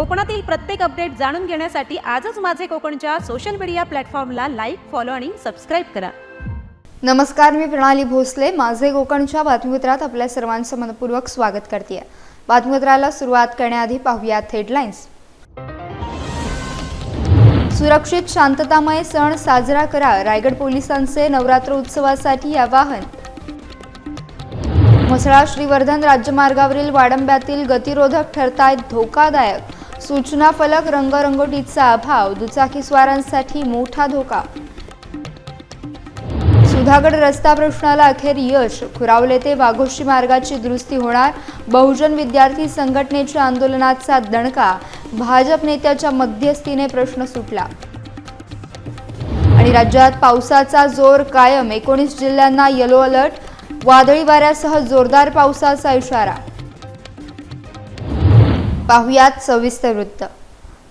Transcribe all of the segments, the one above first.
कोकणातील प्रत्येक अपडेट जाणून घेण्यासाठी आजच माझे कोकणच्या सोशल मीडिया प्लॅटफॉर्मला लाईक फॉलो आणि सबस्क्राईब करा. नमस्कार मी प्रणाली भोसले. माझे कोकणच्या बातमीपत्रात आपल्या सर्वांचं मनपूर्वक स्वागत करते. बातमीपत्राला सुरुवात करण्याआधी पाहूयात हेडलाईन्स सुरक्षित शांततामय सण साजरा करा. रायगड पोलिसांचे नवरात्र उत्सवासाठी आवाहन. म्हसळा श्रीवर्धन राज्यमार्गावरील वाडंब्यातील गतिरोधक ठरतायत धोकादायक. सूचना फलक रंगरंगोटीचा अभाव दुचाकीस्वारांसाठी मोठा धोका. सुधागड रस्ता प्रश्नाला अखेर यश. खुरावले ते वाघोशी मार्गाची दुरुस्ती होणार. बहुजन विद्यार्थी संघटनेच्या आंदोलनाचा दणका. भाजप नेत्याच्या मध्यस्थीने प्रश्न सुटला. आणि राज्यात पावसाचा जोर कायम. एकोणीस जिल्ह्यांना येलो अलर्ट वादळी वाऱ्यासह जोरदार पावसाचा इशारा. पाहुयात सविस्तर वृत्त.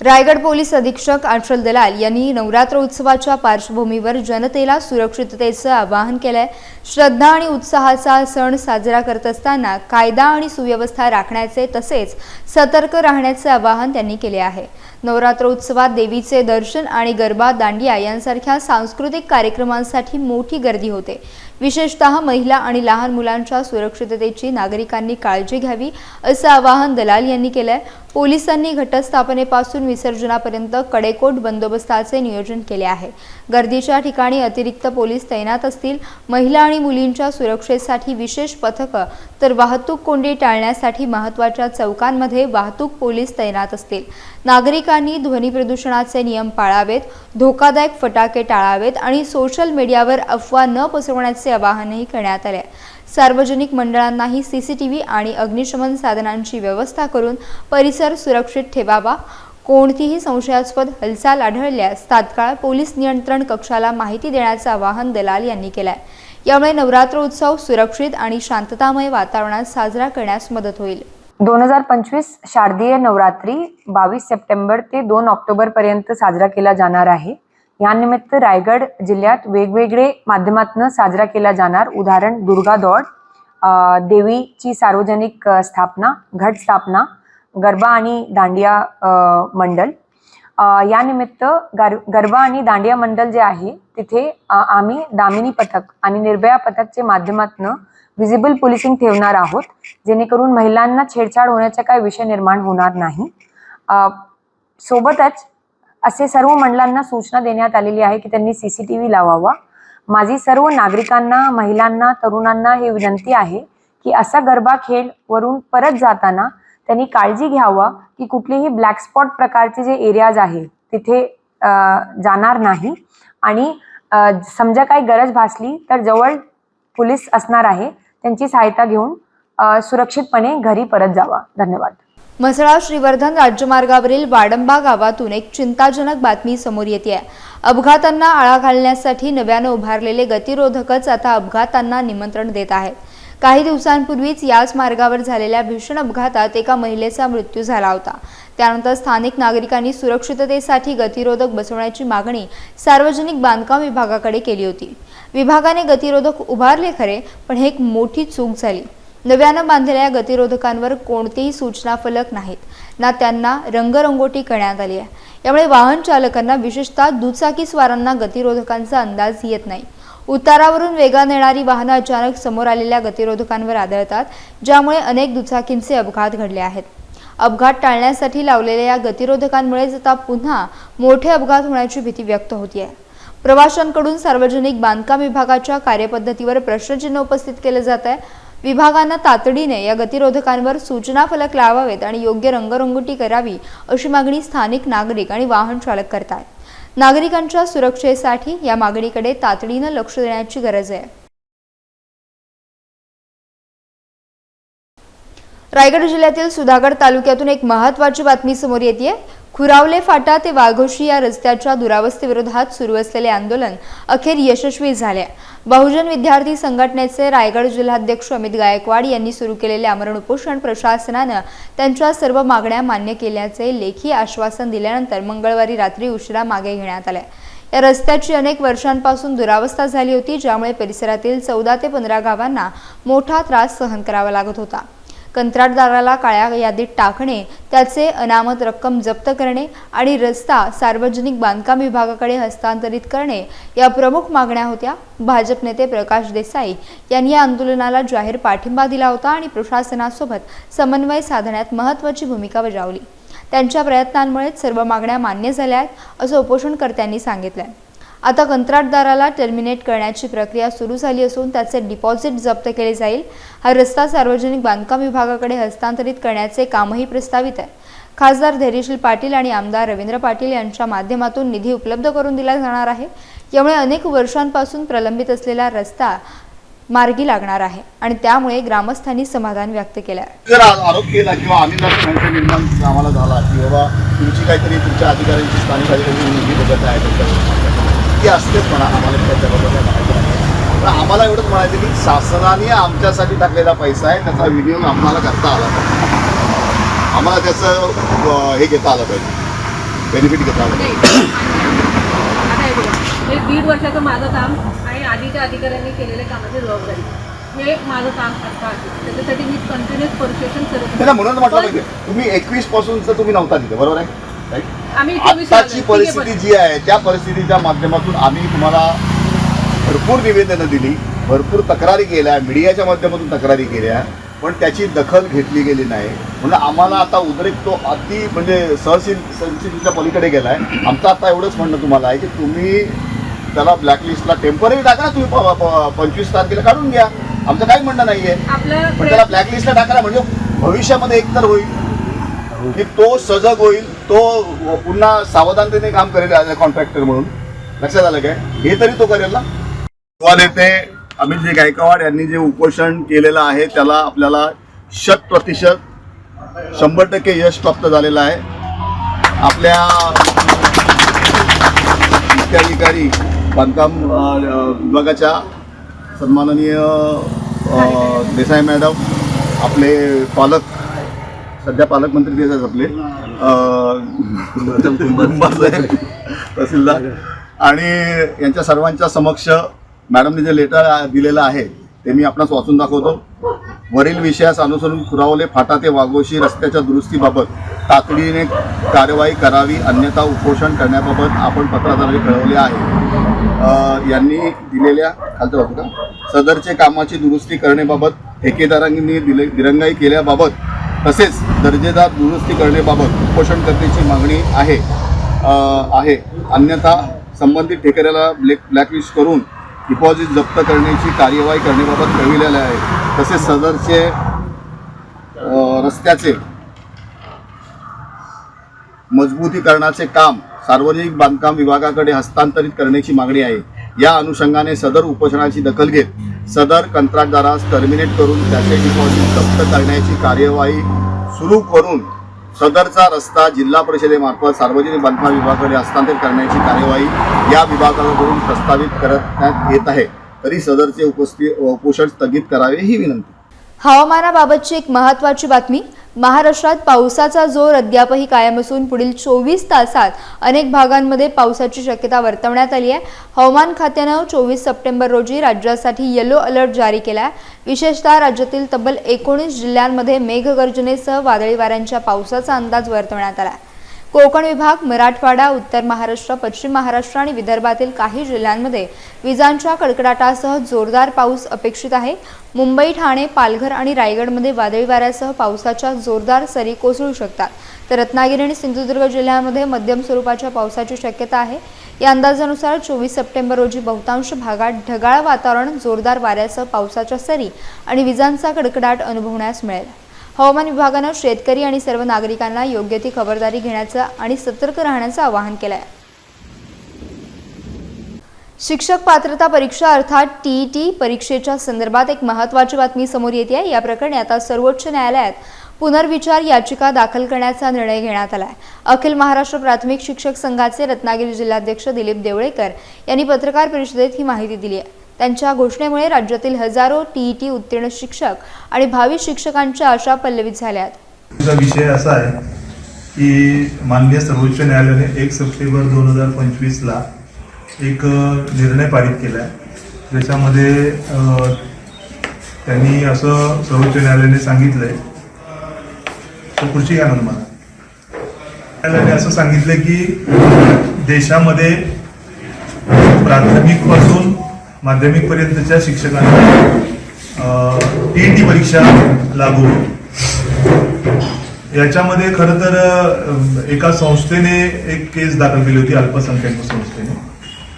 रायगड पोलीस अधीक्षक आठल दलाल यांनी नवरात्र उत्सवाच्या पार्श्वभूमीवर जनतेला सुरक्षिततेचं आवाहन केलंय. श्रद्धा आणि उत्साहाचा सण साजरा करत असताना कायदा आणि सुव्यवस्था राखण्याचे तसेच सतर्क राहण्याचे आवाहन त्यांनी केले आहे. नवरात्र उत्सवात देवीचे दर्शन आणि गरबा दांडिया यांसारख्या सांस्कृतिक कार्यक्रमांसाठी मोठी गर्दी होते. विशेषतः महिला आणि लहान मुलांच्या सुरक्षिततेची नागरिकांनी काळजी घ्यावी असं आवाहन दलाल यांनी केलंय. पोलिसांनी घटस्थापनेपासून विसर्जनापर्यंत कडेकोट बंदोबस्ताचे नियोजन केले आहे. गर्दीच्या ठिकाणी अतिरिक्त पोलीस तैनात असतील. महिला आणि मुलींच्या सुरक्षेसाठी विशेष पथकं तर वाहतूक कोंडी टाळण्यासाठी महत्त्वाच्या चौकांमध्ये वाहतूक पोलीस तैनात असतील. नागरिकांनी ध्वनी प्रदूषणाचे नियम पाळावेत धोकादायक फटाके टाळावेत आणि सोशल मीडियावर अफवा न पसरवण्याचे आवाहनही करण्यात आले. सार्वजनिक मंडळांनाही सी सी टी व्ही आणि अग्निशमन साधनांची व्यवस्था करून परिसर सुरक्षित ठेवावा. कोणतीही संशयास्पद हालचाल आढळल्यास तात्काळ पोलीस नियंत्रण कक्षाला माहिती देण्याचं आवाहन दलाल यांनी केलं आहे यामुळे नवरात्र उत्सव सुरक्षित आणि शांततामय वातावरणात साजरा करण्यास मदत होईल. दोन हजार पंचवीस शारदीय नवरात्री बावीस सप्टेंबर ते दोन ऑक्टोबर पर्यंत साजरा केला जाणार आहे. यानिमित्त रायगड जिल्ह्यात वेगवेगळे माध्यमातून साजरा केला जाणार. उदाहरण दुर्गा दौड देवीची सार्वजनिक स्थापना घट स्थापना गरबा आणि दांडिया मंडल. मंडळ यानिमित्त गर गरबा आणि दांडिया मंडल जे आहे तिथे आम्ही दामिनी पथक आणि निर्भया पथकचे माध्यमातून व्हिजिबल पोलिसिंग ठेवणार आहोत जेणेकरून महिलांना छेडछाड होण्याचा काही विषय निर्माण होणार नाही. सोबतच असे सर्व मंडळांना सूचना देण्यात आलेली आहे की त्यांनी सी सी टी व्ही लावावा. माझी सर्व नागरिकांना महिलांना तरुणांना हे विनंती आहे की असा गरबा खेळ वरून परत जाताना त्यांनी काळजी घ्यावा की कुठलेही ब्लॅक स्पॉट प्रकारचे जे एरियाज आहे तिथे जाणार नाही. आणि समजा काही गरज भासली तर जवळ पोलीस असणार आहे. त्यांची सहायता घेऊन सुरक्षितपणे घरी परत जावा. धन्यवाद. म्हसळा श्रीवर्धन राज्यमार्गावरील वाडंबा गावातून एक चिंताजनक बातमी समोर येते आहे अपघातांना आळा घालण्यासाठी नव्यानं उभारलेले गतिरोधकच आता अपघातांना निमंत्रण देत आहेत. काही दिवसांपूर्वीच याच मार्गावर झालेल्या भीषण अपघातात एका महिलेचा मृत्यू झाला होता. त्यानंतर स्थानिक नागरिकांनी सुरक्षिततेसाठी गतिरोधक बसवण्याची मागणी सार्वजनिक बांधकाम विभागाकडे केली होती. विभागाने गतिरोधक उभारले खरे पण हे एक मोठी चूक झाली. नव्यानं बांधलेल्या या गतिरोधकांवर कोणतेही सूचना फलक नाहीत. ना त्यांना रंगरंगोटी करण्यात आली आहे. यामुळे वाहन चालकांना विशेषतः दुचाकी स्वारांना गतिरोधकांचा अंदाज येत नाही. उतारावरून वेगाने येणारी वाहनं अचानक समोर आलेल्या गतिरोधकांवर आदळतात ज्यामुळे अनेक दुचाकींचे अपघात घडले आहेत. अपघात टाळण्यासाठी लावलेल्या या गतिरोधकांमुळेच आता पुन्हा मोठे अपघात होण्याची भीती व्यक्त होती आहे प्रवाशांकडून सार्वजनिक बांधकाम विभागाच्या कार्यपद्धतीवर प्रश्नचिन्ह उपस्थित केलं जात आहे. विभागानं तातडीने या गतिरोधकांवर सूचना फलक लावावेत आणि योग्य रंगरंगोटी करावी अशी मागणी स्थानिक नागरिक आणि वाहन चालक करतात. नागरिकांच्या सुरक्षेसाठी या मागणीकडे तातडीनं लक्ष देण्याची गरज आहे. रायगड जिल्ह्यातील सुधागड तालुक्यातून एक महत्त्वाची बातमी समोर येते खुरावले फाटा ते वाघोशी या रस्त्याच्या दुरावस्थेविरोधात सुरू असलेले आंदोलन अखेर यशस्वी झाले. बहुजन विद्यार्थी संघटनेचे रायगड जिल्हाध्यक्ष अमित गायकवाड यांनी सुरू केलेले आमरण उपोषण प्रशासनानं त्यांच्या सर्व मागण्या मान्य केल्याचे लेखी आश्वासन दिल्यानंतर मंगळवारी रात्री उशिरा मागे घेण्यात आले. या रस्त्याची अनेक वर्षांपासून दुरावस्था झाली होती ज्यामुळे परिसरातील चौदा ते पंधरा गावांना मोठा त्रास सहन करावा लागत होता. कंत्राटदाराला काळ्या यादीत टाकणे त्याचे अनामत रक्कम जप्त करणे आणि रस्ता सार्वजनिक बांधकाम विभागाकडे हस्तांतरित करणे या प्रमुख मागण्या होत्या. भाजप नेते प्रकाश देसाई यांनी या आंदोलनाला जाहीर पाठिंबा दिला होता आणि प्रशासनासोबत समन्वय साधण्यात महत्त्वाची भूमिका बजावली. त्यांच्या प्रयत्नांमुळेच सर्व मागण्या मान्य झाल्या आहेत असं उपोषणकर्त्यांनी सांगितलंय. आता कंत्राटदाराला टर्मिनेट करण्याची प्रक्रिया सुरू झाली असून त्याचे डिपॉझिट जप्त केले जाईल. हा रस्ता सार्वजनिक बांधकाम विभागाकडे हस्तांतरित करण्याचे कामही प्रस्तावित आहे. खासदार धैर्यशील पाटील आणि आमदार रवींद्र पाटील यांच्या माध्यमातून निधी उपलब्ध करून दिला जाणार आहे. यामुळे अनेक वर्षांपासून प्रलंबित असलेला रस्ता मार्गी लागणार आहे आणि त्यामुळे ग्रामस्थांनी समाधान व्यक्त केलं आहे जर आरोप केला किंवा आम्ही जर निर्माण आम्हाला झाला की बाबा तुमची काहीतरी तुमच्या अधिकाऱ्यांची स्थानिक अधिकारी निधी बघत आहे त्याच्यावर ती असतेच म्हणा आम्हाला त्याच्याबद्दल काय म्हणायचं. पण आम्हाला एवढंच म्हणायचं की शासनाने आमच्यासाठी टाकलेला पैसा आहे त्याचा विनियोग आम्हाला करता आला पाहिजे. आम्हाला त्याचं हे घेता आलं पाहिजे. बेनिफिट घेता आलं पाहिजे. दीड वर्षाचं माझं काम आणि आधीच्या अधिकाऱ्यांनी केलेल्या कामाची जबाबदारी. हे माझं काम आता आहे. त्याच्यासाठी मी कंटिन्युअस परसेशन करत म्हणून म्हटलं पाहिजे. तुम्ही एकवीस पासूनच तुम्ही नव्हता तिथे बरोबर आहे? Right? आम्ही 24 ला आत्ताची. परिस्थिती आहे जी आहे त्या परिस्थितीच्या माध्यमातून आम्ही तुम्हाला भरपूर निवेदनं दिली भरपूर तक्रारी केल्या मीडियाच्या माध्यमातून तक्रारी केल्या पण त्याची दखल घेतली गेली नाही. म्हणून आम्हाला आता उद्रेक तो अति म्हणजे सहशील संस्कृतीच्या पलीकडे गेलाय. आमचं आता एवढंच म्हणणं तुम्हाला आहे की तुम्ही त्याला ब्लॅकलिस्टला टेंपररी टाका तुम्ही पंचवीस तारखेला काढून घ्या. आमचं काही म्हणणं नाहीये. आपलं पण त्याला ब्लॅकलिस्टला टाकायला म्हणजे भविष्यामध्ये एकतर होईल. की तो सजग होईल तो पुन्हा सावधानतेने काम करेल कॉन्ट्रॅक्टर म्हणून. लक्षात आलं काय? हे तरी तो करेल ना? युवा नेते अमितजी गायकवाड यांनी जे उपोषण केलेलं आहे त्याला आपल्याला शत प्रतिशत शंभर टक्के यश प्राप्त झालेलं आहे. आपल्या मुख्याधिकारी बांधकाम विभागाच्या सन्माननीय देसाई मॅडम आपले पालक सध्या पालकमंत्री तेच आहेत आपले. तहसीलदार. आणि यांच्या सर्वांच्या समक्ष मॅडमने जे लेटर दिलेलं आहे ते मी आपणास वाचून दाखवतो. वरील विषयास अनुसरून खुरावले फाटा ते वाघोशी रस्त्याच्या दुरुस्तीबाबत तातडीने कारवाई करावी अन्यथा उपोषण करण्याबाबत आपण पत्राद्वारे कळवले आहे. यांनी दिलेल्या खालचं वाचू का सदरचे कामाची दुरुस्ती करण्याबाबत ठेकेदारांनी दिले दिरंगाई केल्याबाबत तसेच दर्जेदार दुरुस्ती करण्याबाबत उपोषणकर्त्याची मागणी आहे आहे. अन्यथा संबंधित ठेकऱ्याला ब्लॅक ब्लॅकलिस्ट करून डिपॉझिट जप्त करण्याची कार्यवाही करण्याबाबत कळविलेले आहे. तसेच सदरचे रस्त्याचे मजबूतीकरणाचे काम सार्वजनिक बांधकाम विभागाकडे हस्तांतरित करण्याची मागणी आहे. या अनुषंगाने सदर उपोषणाची दखल घेत सदर कंत्राटदारास टर्मिनेट करून त्याचे डिपॉझिट जप्त करण्याची कार्यवाही सुरू करून सदरचा रस्ता जिल्हा परिषदेमार्फत सार्वजनिक बांधकाम विभागाकडे हस्तांतरित करण्याची कार्यवाही या विभागाकडून प्रस्तावित करण्यात येत आहे. तरी सदरचे उपस्थित उपोषण स्थगित करावे ही विनंती. हवामानाबाबतची एक महत्त्वाची बातमी महाराष्ट्रात पावसाचा जोर अद्यापही कायम असून पुढील चोवीस तासात अनेक भागांमध्ये पावसाची शक्यता वर्तवण्यात आली आहे. हवामान खात्यानं चोवीस सप्टेंबर रोजी राज्यासाठी येलो अलर्ट जारी केला आहे. विशेषतः राज्यातील तब्बल एकोणीस जिल्ह्यांमध्ये मेघगर्जनेसह वादळी वाऱ्यांच्या पावसाचा अंदाज वर्तवण्यात आला आहे. कोकण विभाग मराठवाडा उत्तर महाराष्ट्र पश्चिम महाराष्ट्र आणि विदर्भातील काही जिल्ह्यांमध्ये विजांच्या कडकडाटासह जोरदार पाऊस अपेक्षित आहे. मुंबई ठाणे पालघर आणि रायगडमध्ये वादळी वाऱ्यासह पावसाच्या जोरदार सरी कोसळू शकतात. तर रत्नागिरी आणि सिंधुदुर्ग जिल्ह्यामध्ये मध्यम स्वरूपाच्या पावसाची शक्यता आहे. या अंदाजानुसार चोवीस सप्टेंबर रोजी बहुतांश भागात ढगाळ वातावरण जोरदार वाऱ्यासह पावसाच्या सरी आणि विजांचा कडकडाट अनुभवण्यास मिळेल. हवामान विभागानं शेतकरी आणि सर्व नागरिकांना योग्य ती खबरदारी घेण्याचं आणि सतर्क राहण्याचं आवाहन केलं आहे शिक्षक पात्रता परीक्षा अर्थात टीईटी परीक्षेच्या संदर्भात एक महत्त्वाची बातमी समोर येते आहे या प्रकरणी आता सर्वोच्च न्यायालयात पुनर्विचार याचिका दाखल करण्याचा निर्णय घेण्यात आला आहे अखिल महाराष्ट्र प्राथमिक शिक्षक संघाचे रत्नागिरी जिल्हाध्यक्ष दिलीप देवळेकर यांनी पत्रकार परिषदेत ही माहिती दिली आहे त्यांच्या घोषणेमुळे राज्यातील हजारो टीईटी उत्तीर्ण शिक्षक आणि भावी शिक्षकांच्या आशा पल्लवित झाल्या आहेत विषय असा आहे की माननीय सर्वोच्च न्यायालयाने एक सप्टेंबर दोन हजार पंचवीसला एक निर्णय पारित केला आहे ज्याच्यामध्ये त्यांनी असं सर्वोच्च न्यायालयाने सांगितलंय. तर खुर्ची घ्या म्हणून मला न्यायालयाने असं सांगितलं की देशामध्ये प्राथमिकपासून माध्यमिक पर्यंतच्या शिक्षकांना टीईटी परीक्षा लागू याच्यामध्ये खरं तर एका संस्थेने एक केस दाखल केली होती अल्पसंख्याक संस्थेने.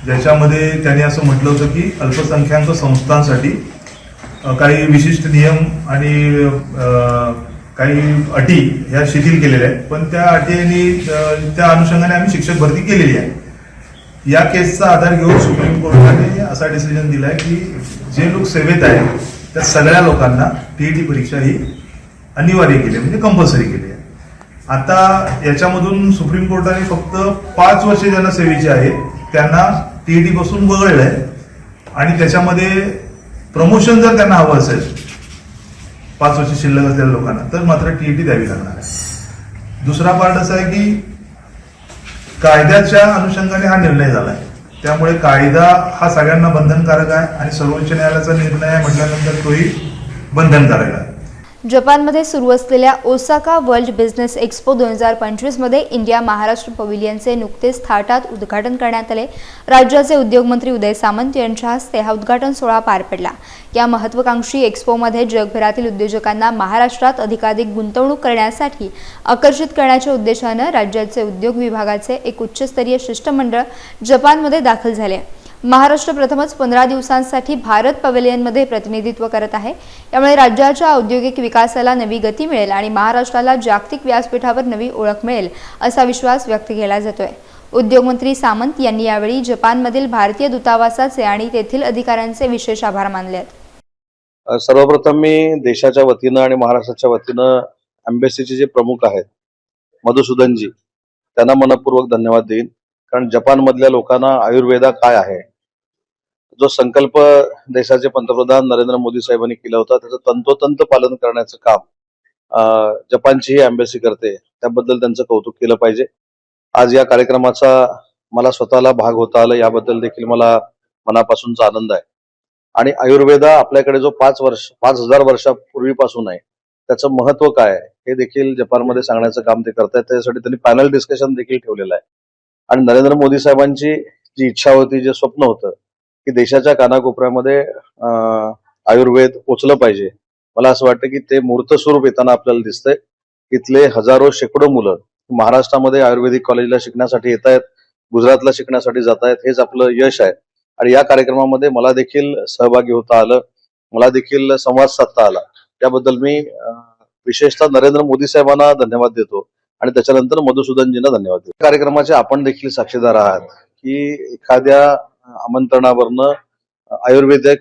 ज्याच्यामध्ये त्याने असं म्हटलं होतं की अल्पसंख्याक संस्थांसाठी काही विशिष्ट नियम आणि काही अटी ह्या शिथिल केलेल्या आहेत. पण त्या अटी आणि त्या अनुषंगाने आम्ही शिक्षक भरती केलेली आहे. या केसचा आधार घेऊन सुप्रीम कोर्टाने असा डिसिजन दिलाय की जे लोक सेवेत आहेत त्या सगळ्या लोकांना टीईटी परीक्षा ही अनिवार्य केली आहे, म्हणजे कंपल्सरी केली आहे. आता याच्यामधून सुप्रीम कोर्टाने फक्त पाच वर्षे ज्यांना सेवेची आहेत त्यांना टीईटी पासून आहे. आणि त्याच्यामध्ये प्रमोशन जर त्यांना हवं असेल पाच वर्ष शिल्लक असलेल्या लोकांना तर मात्र टीईटी द्यावी लागणार आहे. दुसरा पार्ट असा आहे की कायद्याच्या अनुषंगाने हा निर्णय झालाय. त्यामुळे कायदा हा सगळ्यांना बंधनकारक आहे आणि सर्वोच्च न्यायालयाचा निर्णय म्हटल्यानंतर तोही बंधनकारक आहे. जपानमध्ये सुरू असलेल्या ओसाका वर्ल्ड बिझनेस एक्स्पो दोन हजार पंचवीसमध्ये इंडिया महाराष्ट्र पविलियनचे नुकतेच थाटात उद्घाटन करण्यात आले. राज्याचे उद्योगमंत्री उदय सामंत यांच्या हस्ते हा उद्घाटन सोहळा पार पडला. या महत्त्वाकांक्षी एक्स्पोमध्ये जगभरातील उद्योजकांना महाराष्ट्रात अधिकाधिक गुंतवणूक करण्यासाठी आकर्षित करण्याच्या उद्देशानं राज्याचे उद्योग विभागाचे एक उच्चस्तरीय शिष्टमंडळ जपानमध्ये दाखल झाले. महाराष्ट्र प्रथमच पंधरा दिवसांसाठी भारत पवेलियनमध्ये प्रतिनिधित्व करत आहे. यामुळे राज्याच्या औद्योगिक विकासाला नवी गती मिळेल आणि महाराष्ट्राला जागतिक व्यासपीठावर नवी ओळख मिळेल असा विश्वास व्यक्त केला जातोय. उद्योगमंत्री सामंत यांनी यावेळी जपानमधील भारतीय दूतावासाचे आणि तेथील अधिकाऱ्यांचे विशेष आभार मानले आहेत. सर्वप्रथम मी देशाच्या वतीनं आणि महाराष्ट्राच्या वतीनं एम्बेसीचे जे प्रमुख आहेत मधुसूदनजी त्यांना मनपूर्वक धन्यवाद देईन. कारण जपानमधल्या लोकांना आयुर्वेदा काय आहे? जो संकल्प देशाचे पंतप्रधान नरेंद्र मोदी साहेबांनी केला होता त्याचं तंतोतंत पालन करण्याचं काम जपानची ही अँबेसी करते त्याबद्दल त्यांचं कौतुक केलं पाहिजे. आज या कार्यक्रमाचा मला स्वतःला भाग होता आला याबद्दल देखील मला मनापासूनचा आनंद आहे. आणि आयुर्वेदा आपल्याकडे जो पाच वर्ष पाच हजार वर्षापूर्वीपासून आहे त्याचं महत्त्व काय आहे हे देखील जपानमध्ये सांगण्याचं काम ते करतायत. त्यासाठी त्यांनी पॅनल डिस्कशन देखील ठेवलेलं आहे. आणि नरेंद्र मोदी साहेबांची जी इच्छा होती जे स्वप्न होतं की देशाच्या कानाकोपऱ्यामध्ये आयुर्वेद पोचलं पाहिजे. मला असं वाटतं की ते मूर्त स्वरूप येताना आपल्याला दिसतंय. तिथले हजारो शेकडो मुलं महाराष्ट्रामध्ये आयुर्वेदिक कॉलेजला शिकण्यासाठी येत आहेत गुजरातला शिकण्यासाठी जात आहेत हेच आपलं यश आहे. आणि या कार्यक्रमामध्ये मला देखील सहभागी होता आलं मला देखील संवाद साधता आला. त्याबद्दल मी विशेषतः नरेंद्र मोदी साहेबांना धन्यवाद देतो. आणि त्याच्यानंतर मधुसूदनजींना धन्यवाद देतो. कार्यक्रमाचे आपण देखील साक्षीदार आहात की एखाद्या आमंत्रणावरनं आयुर्वेदिक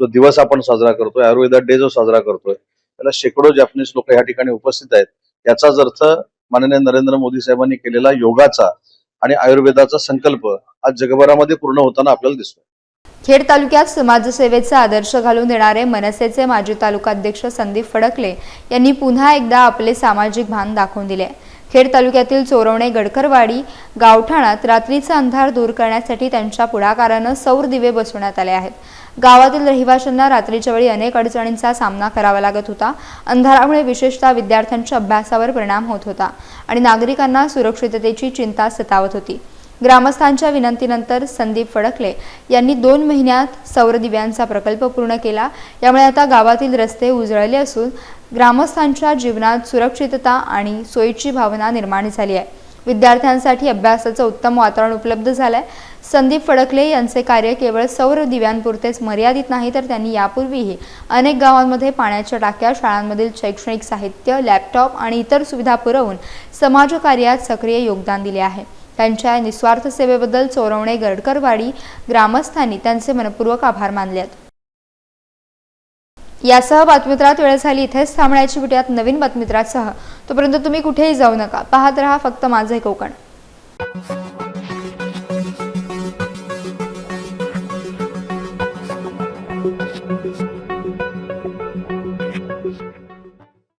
जो दिवस आपण साजरा करतोय आयुर्वेदा डे जो साजरा करतोय त्याला शेकडो जॅपनीज लोक या ठिकाणी उपस्थित आहेत. याचाच अर्थ माननीय नरेंद्र मोदी साहेबांनी केलेला योगाचा आणि आयुर्वेदाचा संकल्प आज जगभरामध्ये पूर्ण होताना आपल्याला दिसतोय. खेड तालुक्यात समाजसेवेचा आदर्श घालून देणारे मनसेचे माजी तालुकाध्यक्ष संदीप फडकले यांनी पुन्हा एकदा आपले सामाजिक भान दाखवून दिले. खेड तालुक्यातील चोरवणे गडकरवाडी गावठाणात रात्रीचा अंधार दूर करण्यासाठी त्यांच्या पुढाकारानं सौर दिवे बसवण्यात आले आहेत. गावातील रहिवाशांना रात्रीच्या वेळी अनेक अडचणींचा सामना करावा लागत होता. अंधारामुळे विशेषतः विद्यार्थ्यांच्या अभ्यासावर परिणाम होत होता आणि नागरिकांना सुरक्षिततेची चिंता सतावत होती. ग्रामस्थांच्या विनंतीनंतर संदीप फडकले यांनी दोन महिन्यात सौर दिव्यांचा प्रकल्प पूर्ण केला. यामुळे आता गावातील रस्ते उजळले असून ग्रामस्थांच्या जीवनात सुरक्षितता आणि सोयीची भावना निर्माण झाली आहे. विद्यार्थ्यांसाठी अभ्यासाचं उत्तम वातावरण उपलब्ध झालं आहे संदीप फडकले यांचे कार्य केवळ सौर दिव्यांपुरतेच मर्यादित नाही तर त्यांनी यापूर्वीही अनेक गावांमध्ये पाण्याच्या टाक्या शाळांमधील शैक्षणिक साहित्य लॅपटॉप आणि इतर सुविधा पुरवून समाजकार्यात सक्रिय योगदान दिले आहे. त्यांच्या निस्वार्थ सेवेबद्दल चोरवणे गडकरवाडी ग्रामस्थांनी त्यांचे मनपूर्वक आभार मानले आहेत यासह बातमीत्रात वेळ झाली. इथेच थांबण्याची भेटूयात नवीन बातमीत्रासह तोपर्यंत तुम्ही कुठेही जाऊ नका. पाहत रहा फक्त माझे कोकण.